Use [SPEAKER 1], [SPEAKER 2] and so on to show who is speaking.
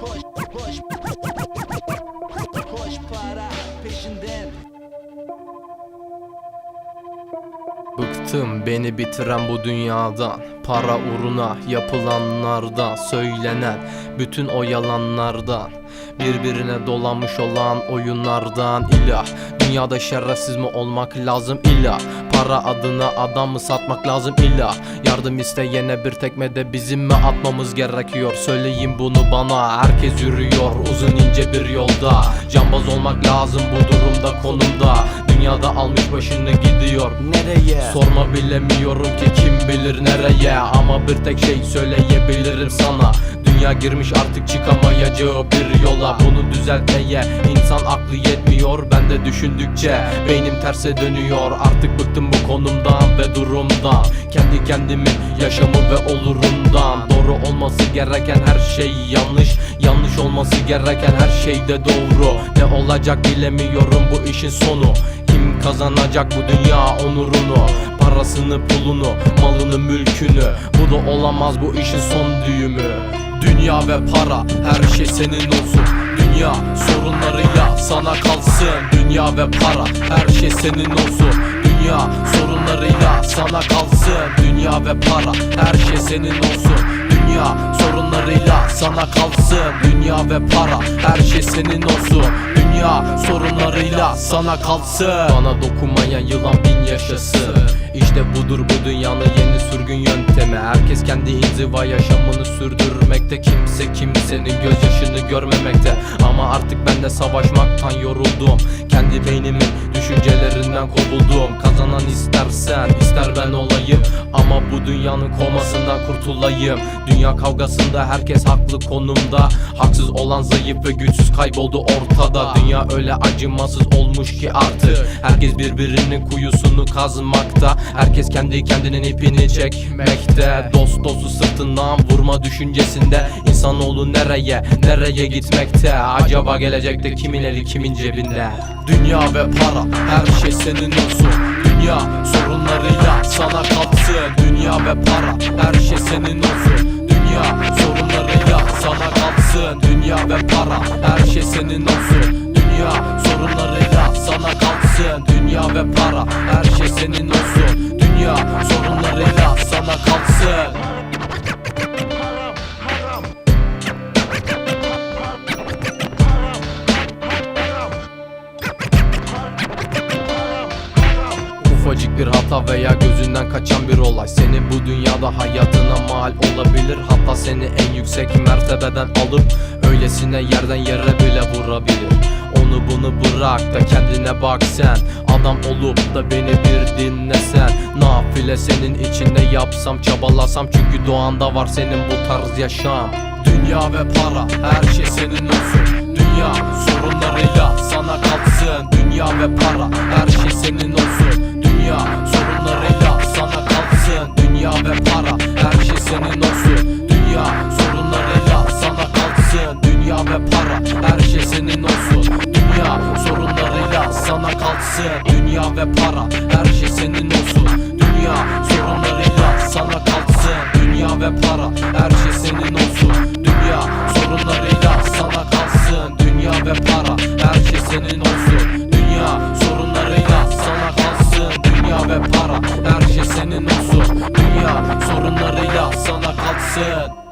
[SPEAKER 1] push, push, push.
[SPEAKER 2] Bıktım beni bitiren bu dünyadan Para uğruna yapılanlardan Söylenen bütün o yalanlardan Birbirine dolanmış olan oyunlardan ilah. Dünyada şerefsiz mi olmak lazım ilah Para adına adam mı satmak lazım ilah Yardım isteyene bir tekme de bizim mi atmamız gerekiyor? Söyleyin bunu bana herkes yürüyor uzun ince bir yolda. Cambaz olmak lazım bu durumda konumda almış başını gidiyor.
[SPEAKER 1] Nereye?
[SPEAKER 2] Sorma bilemiyorum ki kim bilir nereye. Ama bir tek şey söyleyebilirim sana. Dünya girmiş artık çıkamayacağı bir yola. Bunu düzeltmeye insan aklı yetmiyor. Ben de düşündükçe beynim terse dönüyor. Artık bıktım bu konumdan ve durumdan. Kendi kendimin yaşamı ve olurumdan. Doğru olması gereken her şey yanlış. Yanlış olması gereken her şey de doğru. Ne olacak bilemiyorum bu işin sonu kazanacak bu dünya onurunu Parasını pulunu malını mülkünü. Bu da olamaz bu işin son düğümü. Dünya ve para her şey senin olsun. Dünya sorunlarıyla sana kalsın. Dünya ve para her şey senin olsun. Dünya sorunlarıyla sana kalsın. Dünya ve para her şey senin olsun Dünya sorunlarıyla sana kalsın. Dünya ve para her şey senin olsun. Dünya sorunlarıyla sana kalsın. Bana dokunmayan yılan bin yaşasın. İşte budur bu dünyanın yeni sürgün yöntemi. Herkes kendi inziva yaşamını sürdürmekte. Kimse kimsenin gözyaşını görmemekte. Ama artık ben de savaşmaktan yoruldum. Kendi beynimin düşüncelerinden kovuldum. Kazanan istersen ister ben olayım Ama bu dünyanın komasından kurtulayım. Dünya kavgasında herkes haklı konumda. Haksız olan zayıf ve güçsüz kayboldu ortada. Dünya öyle acımasız olmuş ki artık. Herkes birbirinin kuyusunu kazmakta. Herkes kendi kendinin ipini çekmekte. Dost dostu sırtından vurma düşüncesinde İnsanoğlu nereye nereye gitmekte? Acaba gelecekte kimin eli kimin cebinde? Dünya ve para her şey senin olsun Dünya sorunlarıyla sana kalsın Dünya ve para her şey senin olsun. Dünya sorunlarıyla sana kalsın Dünya ve para her şey senin olsun. Dünya sorunlarıyla sana kalsın Dünya ve para her şey senin olsun. Dünya sorunlarıyla sana kalsın bir hata veya gözünden kaçan bir olay. Seni bu dünyada hayatına mal olabilir. Hatta seni en yüksek mertebeden alıp Öylesine yerden yere bile vurabilir. Onu bunu bırak da kendine bak sen. Adam olup da beni bir dinlesen. Nafile senin içinde yapsam çabalasam. Çünkü doğanda var senin bu tarz yaşam. Dünya ve para her şey senin olsun. Dünya sorunlarıyla para her şey senin olsun. Dünya sorunlarıyla sana kalsın. Dünya ve para her şey senin olsun. Dünya sorunlarıyla sana kalsın. Dünya ve para her şey senin olsun. Dünya sorunlarıyla sana kalsın. Dünya ve para her şey senin olsun. Dünya sorunlarıyla sana kalsın. Dünya ve para her şey senin olsun ve